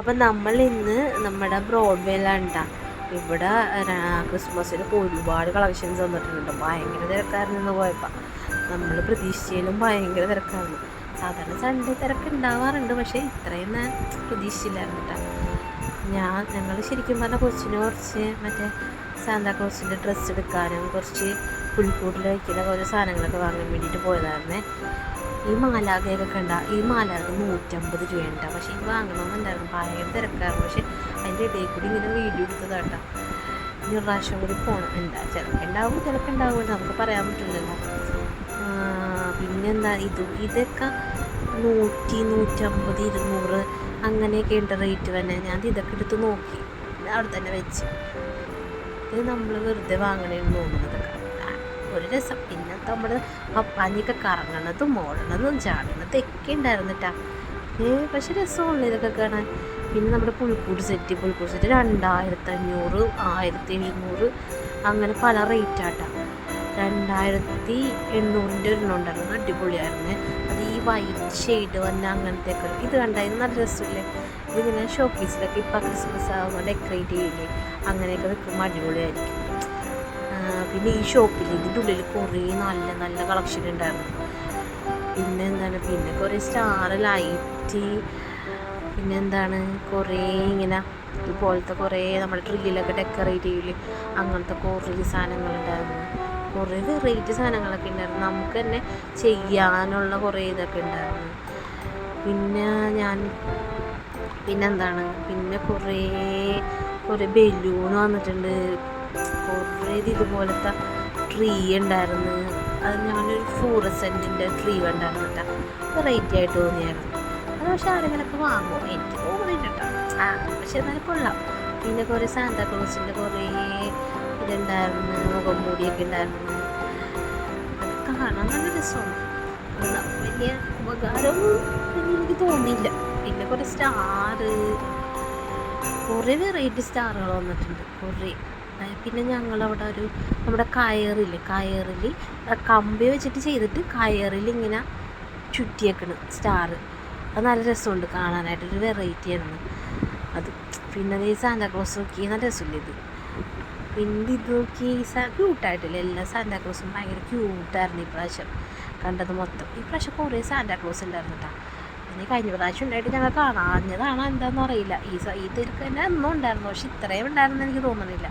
അപ്പം നമ്മൾ ഇന്ന് നമ്മുടെ ബ്രോഡ്വേയിലാണ്. ഇവിടെ ക്രിസ്മസിന് ഒരുപാട് കളക്ഷൻസ് വന്നിട്ടുണ്ട് ഭയങ്കര തിരക്കായിരുന്നു ഇന്ന് പോയപ്പോൾ നമ്മൾ പ്രതീക്ഷിച്ചതിലും ഭയങ്കര തിരക്കായിരുന്നു. സാധാരണ സൺഡേ തിരക്ക് ഉണ്ടാവാറുണ്ട് പക്ഷേ ഇത്രയും ഞാൻ പ്രതീക്ഷിച്ചില്ലായിരുന്നു ഞാൻ ഞങ്ങൾ ശരിക്കും പറഞ്ഞാൽ കൊച്ചിന് കുറച്ച് മറ്റേ സാന്താക്ലോസിന്റെ ഡ്രസ്സ് എടുക്കാനും കുറച്ച് പുൽക്കൂട്ടിൽ വയ്ക്കുന്ന കുറേ സാധനങ്ങളൊക്കെ വാങ്ങാൻ വേണ്ടിയിട്ട് പോയതായിരുന്നേ. ഈ മാലാഖയൊക്കെ കണ്ട ഈ മാലാഖ നൂറ്റമ്പത് രൂപയുണ്ട. പക്ഷേ ഇത് വാങ്ങണമെന്നുണ്ടായിരുന്നു. ഭയങ്കര തിരക്കായിരുന്നു. പക്ഷേ അതിന്റെ ഇടയിൽ കൂടി ഇങ്ങനെ വീഡിയോ എടുത്തതാട്ടാ ഇനി ഒരു പ്രാവശ്യം കൂടി പോകണം എന്താ ചിലപ്പോൾ ഉണ്ടാവും നമുക്ക് പറയാൻ പറ്റില്ലല്ലോ പിന്നെന്താ? ഇത് ഇതൊക്കെ നൂറ്റി നൂറ്റമ്പത് ഇരുന്നൂറ് അങ്ങനെയൊക്കെ ഉണ്ട് റേറ്റ് തന്നെ. ഞാൻ ഇതൊക്കെ എടുത്ത് നോക്കി. അവിടെ തന്നെ വെച്ച്. ഇത് നമ്മൾ വെറുതെ വാങ്ങണേന്ന് തോന്നുന്നതൊക്കെ ആ, ഒരു രസം. പിന്നെ നമ്മൾ പപ്പാഞ്ഞൊക്കെ കറങ്ങണതും ഓടണതും ചാടണതും ഒക്കെ ഉണ്ടായിരുന്നു ഏ പക്ഷെ രസമുള്ളൂ ഇതൊക്കെ കാണാൻ. പിന്നെ നമ്മുടെ പുൽക്കൂട് സെറ്റ് പുൽക്കൂട് സെറ്റ് രണ്ടായിരത്തി അഞ്ഞൂറ് ആയിരത്തി എഴുന്നൂറ് അങ്ങനെ പല റേറ്റാട്ടാ. രണ്ടായിരത്തി എണ്ണൂറിന്റെ ഒരെണ്ണം ഉണ്ടായിരുന്നു അടിപൊളിയായിരുന്നു. അത് ഈ വൈറ്റ് ഷെയ്ഡ് വന്ന അങ്ങനത്തെ ഒക്കെ ഇത് കണ്ടായിരുന്നു നല്ല രസമില്ലേ? ഇതിങ്ങനെ ഷോപ്പീസിലൊക്കെ ഇപ്പം ക്രിസ്മസ് ആകുമ്പോൾ ഡെക്കറേറ്റ് ചെയ്യില്ലേ? അങ്ങനെയൊക്കെ വെക്കുമ്പോൾ അടിപൊളിയായിരിക്കും. പിന്നെ ഈ ഷോപ്പിൽ ഇതിന്റെ ഉള്ളിൽ കുറേ നല്ല നല്ല കളക്ഷൻ ഉണ്ടായിരുന്നു പിന്നെ എന്താണ്? പിന്നെ കുറേ സ്റ്റാർ ലൈറ്റ് പിന്നെ എന്താണ്? കുറേ ഇങ്ങനെ ഇതുപോലത്തെ കുറേ നമ്മുടെ ട്രില്ലിലൊക്കെ ഡെക്കറേറ്റ് ചെയ്യില്ലേ അങ്ങനത്തെ കുറേ സാധനങ്ങളുണ്ടായിരുന്നു കുറേ വെറൈറ്റി സാധനങ്ങളൊക്കെ ഉണ്ടായിരുന്നു നമുക്ക് തന്നെ ചെയ്യാനുള്ള കുറേ ഇതൊക്കെ ഉണ്ടായിരുന്നു പിന്നെ ഞാൻ പിന്നെന്താണ് പിന്നെ കുറേ കുറേ ബലൂൺ വന്നിട്ടുണ്ട്. കുറേ ഇത് ഇതുപോലത്തെ ട്രീ ഉണ്ടായിരുന്നു. അത് ഞാനൊരു സെന്റിന്റെ ട്രീ ഉണ്ടായിരുന്നു കേട്ടോ. വെറൈറ്റി ആയിട്ട് തോന്നിയായിരുന്നു. അത് പക്ഷെ ആരെങ്കിലൊക്കെ വാങ്ങുമോ? എനിക്ക് തോന്നിയില്ല ആ പക്ഷെ എന്നാലും കൊള്ളാം. പിന്നെ കുറേ സാന്താക്ലോസിന്റെ കുറേ ഇതുണ്ടായിരുന്നു മുഖം മൂടിയൊക്കെ ഉണ്ടായിരുന്നു. അതൊക്കെ കാണാൻ നല്ല രസമാണ്. വലിയ ഉപകാരമൊന്നും എനിക്ക് തോന്നിയില്ല. പിന്നെ കുറേ സ്റ്റാറ് കുറേ വെറൈറ്റി സ്റ്റാറുകൾ വന്നിട്ടുണ്ട്. കുറേ. പിന്നെ ഞങ്ങളവിടെ ഒരു നമ്മുടെ കയറിൽ കയറിൽ കമ്പി വെച്ചിട്ട് ചെയ്തിട്ട് കയറിൽ ഇങ്ങനെ ചുറ്റിയേക്കണ് സ്റ്റാർ അത് നല്ല രസമുണ്ട് കാണാനായിട്ട് ഒരു വെറൈറ്റി ആണ്. അത് പിന്നെ ഈ സാന്താക്ലോസ് നോക്കി നല്ല രസമില്ല ഇത്? പിന്നെ ഇത് നോക്കി ക്യൂട്ടായിട്ടില്ല എല്ലാ സാന്താക്ലോസും ഭയങ്കര ക്യൂട്ടായിരുന്നു ഇപ്രാവശ്യം കണ്ടത് മൊത്തം. ഇപ്രാവശ്യം കുറേ സാന്താക്ലോസ് ഉണ്ടായിരുന്നു കേട്ടോ ഇനി കഴിഞ്ഞ പ്രാവശ്യം ഉണ്ടായിട്ട് ഞങ്ങൾ കാണാഞ്ഞതാണോ എന്താണെന്ന് അറിയില്ല. ഈ ഈ തിരക്ക് തന്നെ എന്നും ഉണ്ടായിരുന്നു. പക്ഷെ ഇത്രയും ഉണ്ടായിരുന്നു എനിക്ക് തോന്നണില്ല.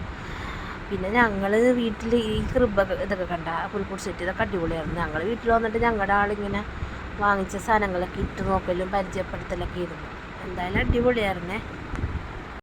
പിന്നെ ഞങ്ങൾ വീട്ടിൽ ഈ കൃബൊക്കെ ഇതൊക്കെ കണ്ട പുൽക്കൂട് സെറ്റ് ഇതൊക്കെ അടിപൊളിയായിരുന്നു. ഞങ്ങൾ വീട്ടിൽ വന്നിട്ട് ഞങ്ങളുടെ ആളിങ്ങനെ വാങ്ങിച്ച സാധനങ്ങളൊക്കെ ഇട്ട് നോക്കലും പരിചയപ്പെടുത്തലൊക്കെ ഇരുന്നു എന്തായാലും അടിപൊളിയായിരുന്നേ.